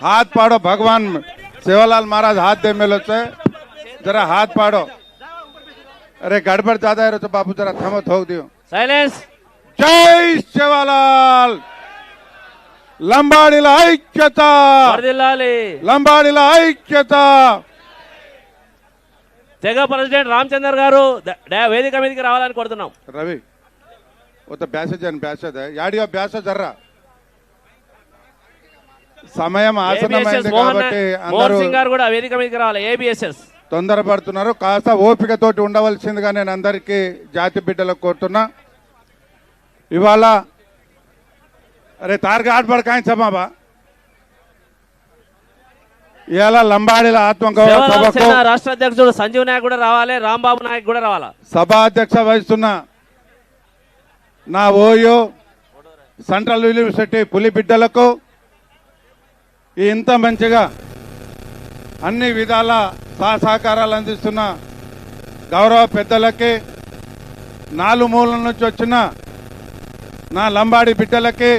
હાથ પાડો ભગવાન સેવાલાલ મહારાજ હાથ ધમેલો છે જરા હાથ પાડો અરે ગડબડ દાદા રહ્યો તો બાપુ જરા થમો થવું દો સાયલેન્સ જય સેવાલાલ ಲಂಬಾಡಿಲ ಐಕ್ಯತ ಲಂಬಾಡಿಲ ಐಕ್ಯತ తెగ ప్రెసిడెంట్ రామచందర్ గారు వేదిక మీదకి రావాలని కోరుతున్నాం రవి ఒక బ్యాసేజ్ అని బ్యాసేజ్ యాడియో బ్యాసేజ్ జర్రా సమయం ఆసనమైంది కాబట్టి అందరూ సింగ్ గారు కూడా వేదిక మీదకి రావాలి. ఏబిఎస్ఎస్ తొందరపడుతున్నారు. కాస్త ఓపికతోటి ఉండవలసిందిగా నేను అందరికీ జాతి బిడ్డలకు కోరుతున్నా. ఇవాళ అరే తారక ఆడపడ కాయించా బాబా ఇవాళ లంబాడిల ఆత్మగౌరవ రాష్ట్ర అధ్యక్షుడు సంజీవ్ నాయక్ కూడా రావాలి. రాంబాబు నాయక్ కూడా రావాలా? సభాధ్యక్ష వహిస్తున్న నా ఓయో సెంట్రల్ యూనివర్సిటీ పులి బిడ్డలకు ఇంత మంచిగా అన్ని విధాల సహ సహకారాలు అందిస్తున్న గౌరవ పెద్దలకి నాలుగు మూలల నుంచి వచ్చిన నా లంబాడి బిడ్డలకి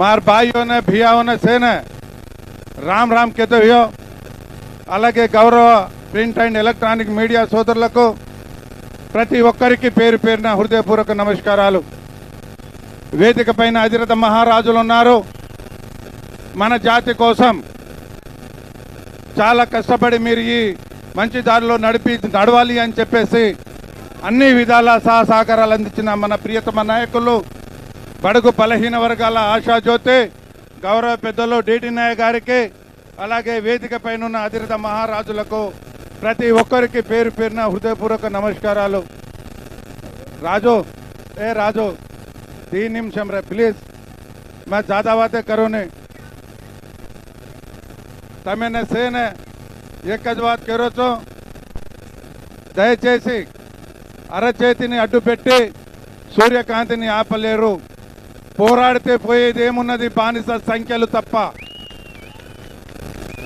మార్ భాయియోనే భియావన సేన రామ్ రామ్ కేతవ్యో అలాగే గౌరవ ప్రింట్ అండ్ ఎలక్ట్రానిక్ మీడియా సోదరులకు ప్రతి ఒక్కరికి పేరు పేరున హృదయపూర్వక నమస్కారాలు. వేదిక పైన అధిరథ మహారాజులు ఉన్నారు. మన జాతి కోసం చాలా కష్టపడి మీరు ఈ మంచి దారిలో నడిపి నడవాలి అని చెప్పేసి అన్ని విధాల సహా సహకారాలు అందించిన మన ప్రియతమ నాయకులు బడుగు బలహీన వర్గాల ఆశాజ్యోతి గౌరవ పెద్దలు డిటి నాయ గారికి అలాగే వేదిక పైన అధిరత మహారాజులకు ప్రతి ఒక్కరికి పేరు పేరున హృదయపూర్వక నమస్కారాలు. రాజు ఏ రాజు ఈ నిమిషం రే ప్లీజ్ మా జాదావాతే కరోనే. తమిన సేన સેને એક જ దయచేసి అరచేతిని అడ్డుపెట్టి సూర్యకాంతిని ఆపలేరు. పోరాడితే పోయేది ఏమున్నది బానిస సంఖ్యలు తప్ప.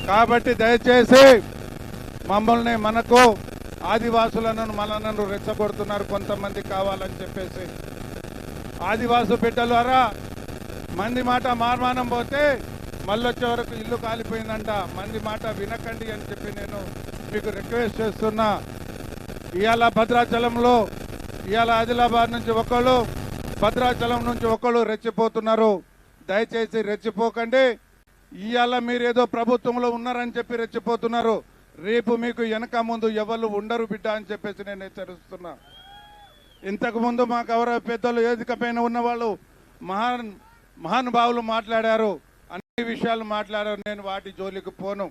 కాబట్టి దయచేసి మమ్మల్ని మనకు ఆదివాసులను మనలను రెచ్చగొడుతున్నారు కొంతమంది కావాలని చెప్పేసి. ఆదివాసు బిడ్డలు అరా మంది మాట మార్మానం పోతే మళ్ళొచ్చే వరకు ఇల్లు కాలిపోయిందంట. మంది మాట వినకండి అని చెప్పి నేను మీకు రిక్వెస్ట్ చేస్తున్నా. ఇవాళ భద్రాచలంలో ఇవాళ ఆదిలాబాద్ నుంచి ఒకళ్ళు భద్రాచలం నుంచి ఒకళ్ళు రెచ్చిపోతున్నారు. దయచేసి రెచ్చిపోకండి. ఇవాళ మీరు ఏదో ప్రభుత్వంలో ఉన్నారని చెప్పి రెచ్చిపోతున్నారు. రేపు మీకు వెనక ముందు ఎవరు ఉండరు బిడ్డ అని చెప్పేసి నేను హెచ్చరిస్తున్నా. ఇంతకుముందు మా గౌరవ పెద్దలు వేదిక పైన ఉన్నవాళ్ళు మహాన్ మహానుభావులు మాట్లాడారు. విషయాలు మాట్లాడారు నేను వాటి జోలికి పోను.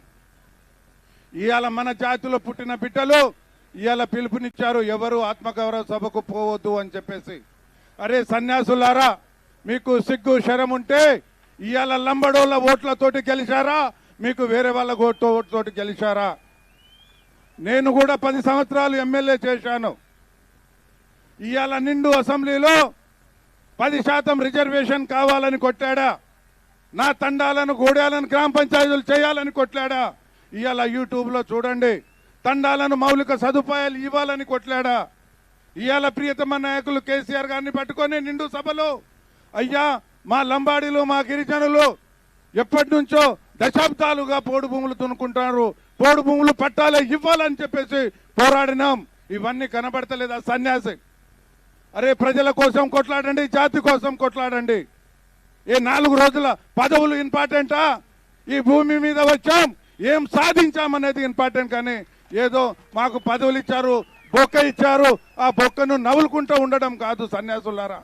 ఇవాళ మన జాతిలో పుట్టిన బిడ్డలు ఇవాళ పిలుపునిచ్చారు ఎవరు ఆత్మగౌరవ సభకు పోవద్దు అని చెప్పేసి. అరే సన్యాసులారా మీకు సిగ్గు శరం ఉంటే ఇవాళ లంబడోళ్ళ ఓట్లతోటి గెలిచారా మీకు వేరే వాళ్ళ ఓట్ల ఓట్లతోటి గెలిచారా? నేను కూడా పది సంవత్సరాలు ఎమ్మెల్యే చేశాను. ఇవాళ నిండు అసెంబ్లీలో పది శాతం రిజర్వేషన్ కావాలని కొట్టాడా? నా తండాలను గూడాలను గ్రామ పంచాయతీలు చేయాలని కొట్లాడా? ఇవాళ యూట్యూబ్లో చూడండి. తండాలను మౌలిక సదుపాయాలు ఇవ్వాలని కొట్లాడా? ఇవాళ ప్రియతమ నాయకులు కేసీఆర్ గారిని పట్టుకొని నిండు సభలో అయ్యా మా లంబాడీలు మా గిరిజనులు ఎప్పటి నుంచో దశాబ్దాలుగా పోడు భూములు తునుకుంటున్నారు పోడు భూములు పట్టాలే ఇవ్వాలని చెప్పేసి పోరాడినాం. ఇవన్నీ కనబడతలేదా సన్యాసి? అరే ప్రజల కోసం కొట్లాడండి జాతి కోసం కొట్లాడండి. ఏ నాలుగు రోజుల పదవులు ఇంపార్టెంటా? ఈ భూమి మీద వచ్చాం. ఏం సాధించామనేది ఇంపార్టెంట్ కానీ ఏదో మాకు పదవులు ఇచ్చారు బొక్క ఇచ్చారు. ఆ బొక్కను నవ్వులుకుంటూ ఉండడం కాదు సన్యాసులారా.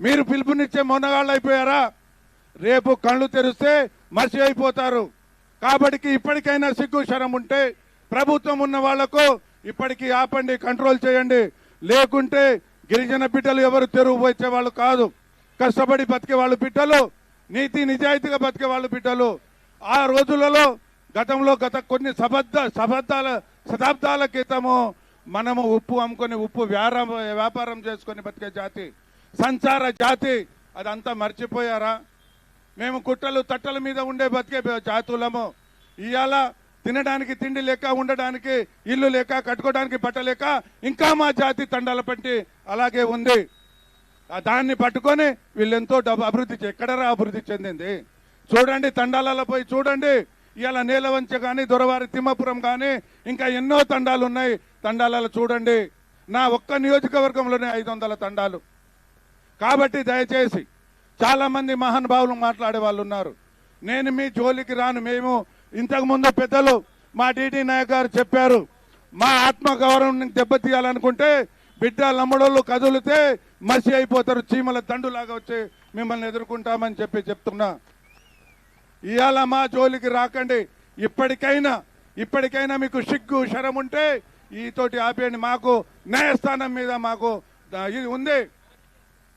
మీరు పిలుపునిచ్చే మొన్నగాళ్ళు అయిపోయారా? రేపు కళ్ళు తెరిస్తే మసి అయిపోతారు. కాబట్టి ఇప్పటికైనా సిగ్గు శరం ఉంటే ప్రభుత్వం ఉన్న వాళ్ళకు ఇప్పటికీ ఆపండి కంట్రోల్ చేయండి. లేకుంటే గిరిజన బిడ్డలు ఎవరు తెరువు వచ్చే వాళ్ళు కాదు. కష్టపడి బతికే వాళ్ళు బిడ్డలు నీతి నిజాయితీగా బతికే వాళ్ళు బిడ్డలు. ఆ రోజులలో గతంలో గత కొన్ని శబద్ధ శబద్ధాల శతాబ్దాల క్రితము మనము ఉప్పు అమ్ముకొని ఉప్పు వ్యారా వ్యాపారం చేసుకొని బతికే జాతి సంచార జాతి అదంతా మర్చిపోయారా? మేము కుట్టలు తట్టల మీద ఉండే బతికే జాతులము. ఇవాళ తినడానికి తిండి లేక ఉండడానికి ఇల్లు లేక కట్టుకోవడానికి బట్ట లేక ఇంకా మా జాతి తండాల అలాగే ఉంది. దాన్ని పట్టుకొని వీళ్ళెంతో డబ్బు అభివృద్ధి ఎక్కడరా అభివృద్ధి చెందింది? చూడండి తండాలలో పోయి చూడండి. ఇవాళ నీలవంచ కానీ దొరవారి తిమ్మపురం కానీ ఇంకా ఎన్నో తండాలు ఉన్నాయి తండాలలో చూడండి నా ఒక్క నియోజకవర్గంలోనే ఐదు వందల తండాలు. కాబట్టి దయచేసి చాలా మంది మహానుభావులు మాట్లాడే వాళ్ళు ఉన్నారు నేను మీ జోలికి రాను. మేము ఇంతకుముందు పెద్దలు మా టీడీ నాయక్ గారు చెప్పారు మా ఆత్మగౌరవం దెబ్బతీయాలనుకుంటే బిడ్డ లమ్మడోళ్ళు కదులితే మసి అయిపోతారు చీమల దండులాగా వచ్చి మిమ్మల్ని ఎదుర్కొంటామని చెప్పి చెప్తున్నా. ఇవాళ మా జోలికి రాకండి. ఇప్పటికైనా ఇప్పటికైనా మీకు సిగ్గు శరం ఉంటే ఈతోటి ఆపేయండి. మాకు న్యాయస్థానం మీద మాకు ఇది ఉంది.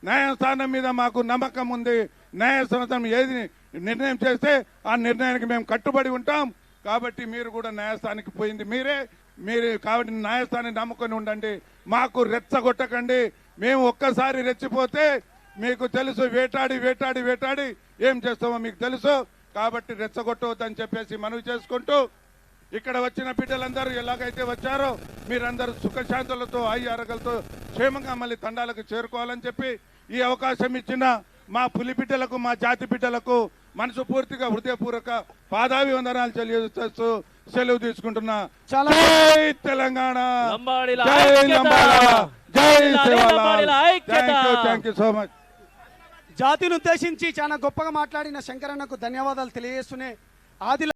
న్యాయస్థానం మీద మాకు నమ్మకం ఉంది. న్యాయస్థానం ఏది నిర్ణయం చేస్తే ఆ నిర్ణయానికి మేము కట్టుబడి ఉంటాం. కాబట్టి మీరు కూడా న్యాయస్థానానికి పోయింది మీరే. మీరు కాబట్టి న్యాయస్థానాన్ని నమ్ముకొని ఉండండి. మాకు రెచ్చగొట్టకండి. మేము ఒక్కసారి రెచ్చిపోతే మీకు తెలుసు వేటాడి వేటాడి వేటాడి ఏం చేస్తామో మీకు తెలుసు. కాబట్టి రెచ్చగొట్టవద్దని చెప్పేసి మనవి చేసుకుంటూ ఇక్కడ వచ్చిన బిడ్డలందరూ ఎలాగైతే వచ్చారో మీరందరూ సుఖశాంతులతో ఆయి అరగలతో క్షేమంగా మళ్ళీ తండాలకు చేరుకోవాలని చెప్పి ఈ అవకాశం ఇచ్చిన మా పులి బిడ్డలకు మా జాతి బిడ్డలకు మనసు పూర్తిగా హృదయపూర్వక పాదావి వందనాలు తెలియజేస్తూ సెలవు తీసుకుంటున్నా. చాలా- జై తెలంగాణ! జై సో మచ్ జాతిని ఉద్దేశించి చాలా గొప్పగా మాట్లాడిన శంకరన్నకు ధన్యవాదాలు తెలియజేస్తూనే ఆది